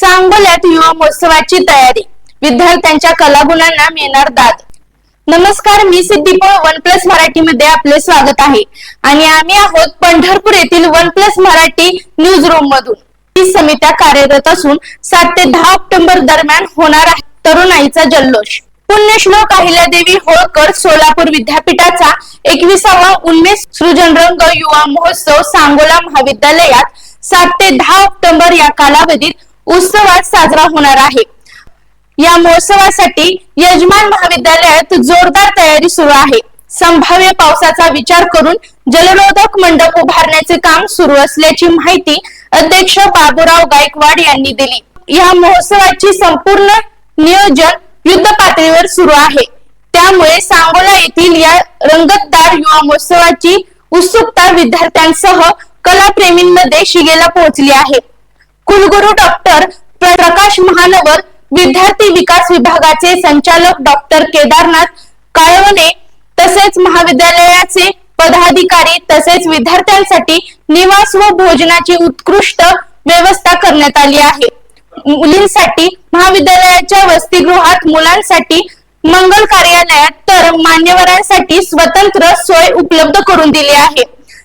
सांगोल्यात युवा महोत्सवाची तयारी. विद्यार्थ्यांच्या कलागुणांना मिळणार दाद. नमस्कार मी सिद्दीपोळ वन प्लस मराठी मध्ये आपले स्वागत आहे. आणि आम्ही आहोत पंढरपूर येथील one plus Marathi news room मधून. ही समित्या कार्यरत असून सात ते दहा ऑक्टोबर दरम्यान होणार आहे. तरुणाईचा जल्लोष. पुण्यश्लोक अहिल्यादेवी होळकर सोलापूर विद्यापीठाचा एकविसावा उन्मेष सृजनरंग युवा महोत्सव सांगोला महाविद्यालयात सात ते दहा ऑक्टोबर या कालावधीत उत्सवात साजरा होणार आहे. या महोत्सवासाठी यजमान महाविद्यालयात जोरदार तयारी सुरू आहे. संभाव्य पावसाचा विचार करून जलरोधक मंडप उभारण्याचे काम सुरू असल्याची माहिती अध्यक्ष बाबूराव गायकवाड यांनी दिली. या महोत्सवाची संपूर्ण नियोजन युद्ध पातळीवर सुरू आहे. त्यामुळे सांगोला येथील या रंगतदार युवा महोत्सवाची उत्सुकता विद्यार्थ्यांसह कलाप्रेमींमध्ये शिगेला पोहोचली आहे. कुलगुरू डॉक्टर प्रकाश महानवर विद्यार्थी विकास विभागाचे संचालक डॉक्टर केदारनाथ काळवणे तसेच महाविद्यालयाचे पदाधिकारी तसेच विद्यार्थ्यांसाठी निवास व भोजनाची उत्कृष्ट व्यवस्था करण्यात आली आहे. मुलींसाठी महाविद्यालयाच्या वसतिगृहात मुलांसाठी मंगल कार्यालयात तर मान्यवरांसाठी स्वतंत्र सोय उपलब्ध करून दिली आहे.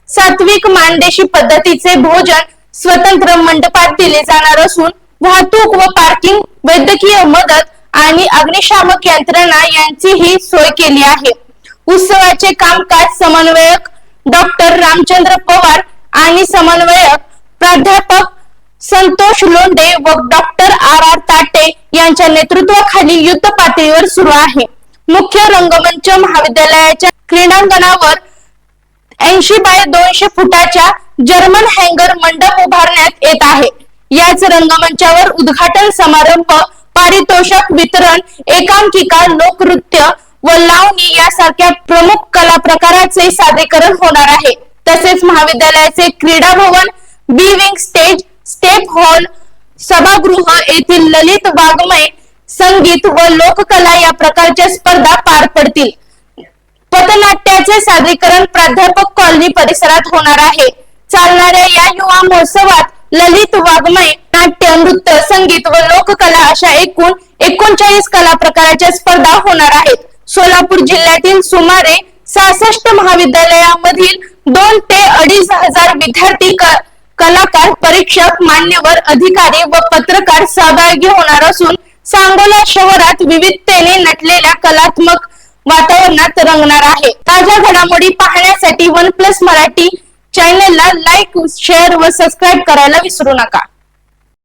सात्विक मानदेशी पद्धतीचे भोजन स्वतंत्र मंडपात दिले जाणार असून वाहतूक व पार्किंग वैद्यकीय मदत आणि अग्निशामक यंत्रणा यांचीही सोय केली आहे. उत्सवाचे कामकाज समन्वयक डॉक्टर रामचंद्र पवार आणि समन्वयक प्राध्यापक संतोष लोंढे व डॉक्टर आर आर ताटे यांच्या नेतृत्वाखाली युद्ध पातळीवर सुरू आहे. मुख्य रंगमंच महाविद्यालयाच्या क्रीडांगणावर ऐंशी बाय दोनशे फुटाच्या जर्मन हँगर मंडप उभारण्यात येत आहे. याच रंगमंचावर उद्घाटन समारंभ पारितोषक वितरण एकांकिका लोकनृत्य व लावणी यासारख्या प्रमुख कला प्रकाराचे सादरीकरण होणार आहे. तसेच महाविद्यालयाचे क्रीडा भवन B wing stage step hall सभागृह येथील ललित वाङ्मय संगीत व लोककला या प्रकारच्या स्पर्धा पार पडतील. पथनाट्याचे सादरीकरण प्राध्यापक कॉलनी परिसरात होणार आहे. चालणाऱ्या या युवा महोत्सवात ललित वाङ्मय नाट्य नृत्य संगीत व लोककला अशा एकूण एकोणचाळीस कला प्रकाराच्या स्पर्धा होणार आहेत. सोलापूर जिल्ह्यातील सुमारे सहासष्ट महाविद्यालयामधील दोन ते अडीच हजार विद्यार्थी क- कलाकार परीक्षक मान्यवर अधिकारी व पत्रकार सहभागी होणार असून सांगोला शहरात विविधतेने नटलेल्या कलात्मक वातावरणात रंगणार आहे. ताज्या घडामोडी पाहण्यासाठी वन प्लस मराठी चॅनलला लाईक शेअर व सबस्क्राईब करायला विसरू नका.